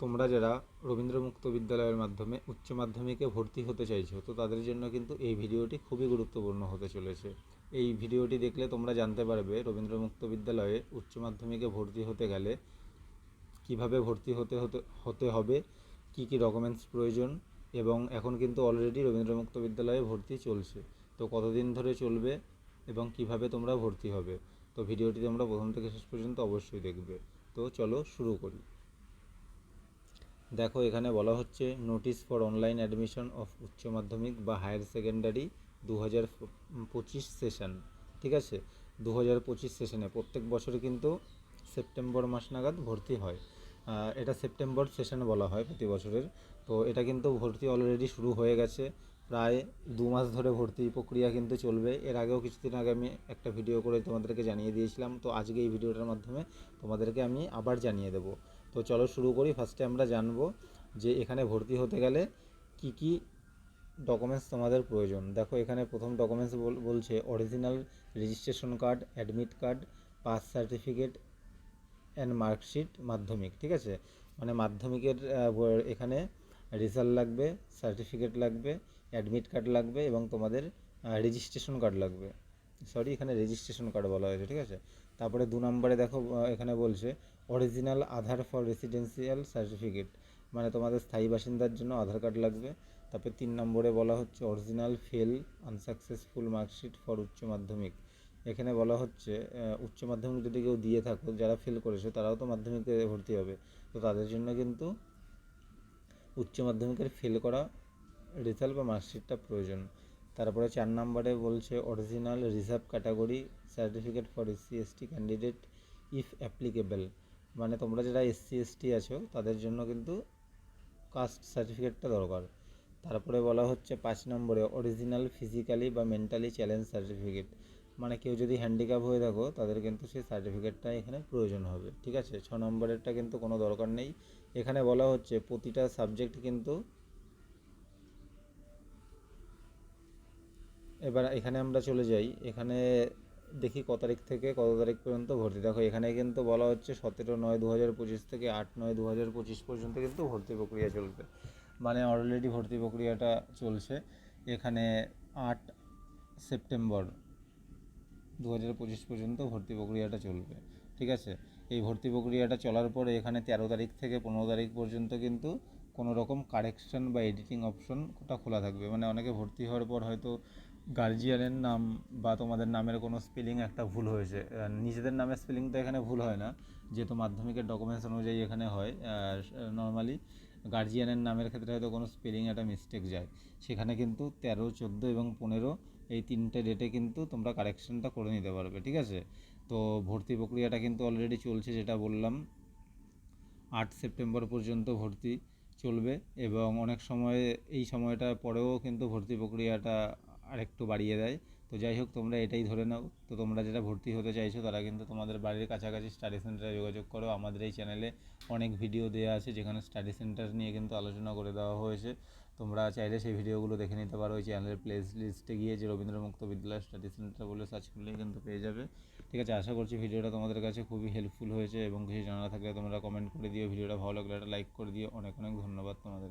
তোমরা যারা রবীন্দ্র মুক্ত বিদ্যালয়ের মাধ্যমে উচ্চ মাধ্যমিকে ভর্তি হতে চাইছো, তো তাদের জন্য কিন্তু এই ভিডিওটি খুবই গুরুত্বপূর্ণ হতে চলেছে। এই ভিডিওটি দেখলে তোমরা জানতে পারবে রবীন্দ্র মুক্ত বিদ্যালয়ে উচ্চ মাধ্যমিকে ভর্তি হতে গেলে কীভাবে ভর্তি হতে হতে হতে হবে, কি কি ডকুমেন্টস প্রয়োজন, এবং এখন কিন্তু অলরেডি রবীন্দ্র মুক্ত বিদ্যালয়ে ভর্তি চলছে। তো কতদিন ধরে চলবে এবং কীভাবে তোমরা ভর্তি হবে, তো ভিডিওটি তোমরা প্রথম থেকে শেষ পর্যন্ত অবশ্যই দেখবে। তো চলো শুরু করি। দেখো, এখানে বলা হচ্ছে, notice for online admission of Uchcha Madhyamik বা হায়ার সেকেন্ডারি দু হাজার পঁচিশ সেশন। ঠিক আছে? দু হাজার পঁচিশ সেশনে প্রত্যেক বছর কিন্তু সেপ্টেম্বর মাস নাগাদ ভর্তি হয়। এটা সেপ্টেম্বর সেশন বলা হয় প্রতি বছরের। তো এটা কিন্তু ভর্তি অলরেডি শুরু হয়ে গেছে। প্রায় দু মাস ধরে ভর্তি প্রক্রিয়া কিন্তু চলবে। এর আগেও কিছুদিন আগে আমি একটা ভিডিও করে তোমাদেরকে জানিয়ে দিয়েছিলাম। তো আজকে এই ভিডিওটার মাধ্যমে তোমাদেরকে আমি আবার জানিয়ে দেবো। তো চলো শুরু করি। ফার্স্টে আমরা জানব যে এখানে ভর্তি হতে গেলে কি কি ডকুমেন্টস তোমাদের প্রয়োজন। দেখো, এখানে প্রথম ডকুমেন্টস বলছে original registration card admit card pass certificate and marksheet Madhyamik, ঠিক আছে? মানে মাধ্যমিকের এখানে রেজাল্ট লাগবে সার্টিফিকেট লাগবে অ্যাডমিট কার্ড লাগবে এবং তোমাদের রেজিস্ট্রেশন কার্ড লাগবে। সরি এখানে রেজিস্ট্রেশন কার্ড বলা হয়েছে, ঠিক আছে? তারপরে দু নম্বরে দেখো এখানে বলছে original Aadhaar for residential certificate মানে তোমাদের স্থায়ী বাসিন্দার জন্য আধার কার্ড লাগবে। তারপরে তিন নম্বরে বলা হচ্ছে original fail unsuccessful marksheet for Uchcha Madhyamik. এখানে বলা হচ্ছে উচ্চ মাধ্যমিক যদি কেউ দিয়ে থাকো, যারা ফেল করেছে, তারাও তো মাধ্যমিকে ভর্তি হবে। তো তাদের জন্য কিন্তু উচ্চ মাধ্যমিকের ফেল করা রেজাল্ট বা মার্কশিটটা প্রয়োজন। তারপরে চার নম্বরে বলছে original reserve category certificate for SC ST candidate if applicable মানে তোমরা যারা এসসি এসটি আছো, তাদের জন্য কিন্তু কাস্ট সার্টিফিকেটটা দরকার। তারপরে বলা হচ্ছে পাঁচ নম্বরে অরিজিনাল ফিজিক্যালি বা মেন্টালি চ্যালেঞ্জ সার্টিফিকেট মানে কেউ যদি হ্যান্ডিক্যাপ হয়ে থাকো, তাদের কিন্তু সেই সার্টিফিকেটটা এখানে প্রয়োজন হবে। ঠিক আছে? ছ নম্বরেরটা কিন্তু কোনো দরকার নেই। এখানে বলা হচ্ছে প্রতিটা সাবজেক্ট কিন্তু এবার এখানে আমরা চলে যাই। এখানে দেখি কত তারিখ থেকে কত তারিখ পর্যন্ত ভর্তি। দেখো, এখানে কিন্তু বলা হচ্ছে সতেরো নয় দু হাজার পঁচিশ থেকে আট নয় দু হাজার পঁচিশ পর্যন্ত কিন্তু ভর্তি প্রক্রিয়া চলবে। মানে অলরেডি ভর্তি প্রক্রিয়াটা চলছে। এখানে আট সেপ্টেম্বর দু হাজার পঁচিশ পর্যন্ত ভর্তি প্রক্রিয়াটা চলবে। ঠিক আছে? এই ভর্তি প্রক্রিয়াটা চলার পরে এখানে তেরো তারিখ থেকে পনেরো তারিখ পর্যন্ত কিন্তু কোনো রকম কারেকশন বা এডিটিং অপশনটা খোলা থাকবে। মানে অনেকে ভর্তি হওয়ার পর হয়তো গার্জিয়ানের নাম বা তোমাদের নামের কোনো স্পেলিং একটা ভুল হয়েছে। নিজেদের নামের স্পেলিং তো এখানে ভুল হয় না। যেহেতু মাধ্যমিকের ডকুমেন্টস অনুযায়ী এখানে হয় নর্মালি গার্জিয়ানের নামের ক্ষেত্রে হয়তো কোনো স্পেলিং একটা মিস্টেক যায়। সেখানে কিন্তু তেরো, চোদ্দ এবং পনেরো এই তিনটে ডেটে কিন্তু তোমরা কারেকশনটা করে নিতে পারবে, ঠিক আছে? তো ভর্তি প্রক্রিয়াটা কিন্তু অলরেডি চলছে, যেটা বললাম, আট সেপ্টেম্বর পর্যন্ত ভর্তি। চলবে এবং অনেক সময় এই সময়টা পরেও কিন্তু ভর্তি প্রক্রিয়াটা আরেকটু বাড়িয়ে দেয়। তো যাই হোক, তোমরা এটাই ধরে নাও। তো তোমরা যেটা ভর্তি হতে চাইছো, তারা কিন্তু তোমাদের বাড়ির কাছাকাছি স্টাডি সেন্টারে যোগাযোগ করো। আমাদের এই চ্যানেলে অনেক ভিডিও দেওয়া আছে, যেখানে স্টাডি সেন্টার নিয়ে কিন্তু আলোচনা করে দেওয়া হয়েছে। তোমরা চাইলে সেই ভিডিওগুলো দেখে নিতে পারো। ওই চ্যানেলের প্লে লিস্টে গিয়ে যে রবীন্দ্র মুক্ত বিদ্যালয় স্টাডি সেন্টার বলে সার্চ করলেই কিন্তু পেয়ে যাবে। ঠিক আছে, আশা করছি ভিডিওটা তোমাদের কাছে খুবই হেল্পফুল হয়েছে এবং কিছু জানা থাকলে তোমরা কমেন্ট করে দিও। ভিডিওটা ভালো লাগলে একটা লাইক করে দিও। অনেক অনেক ধন্যবাদ তোমাদের।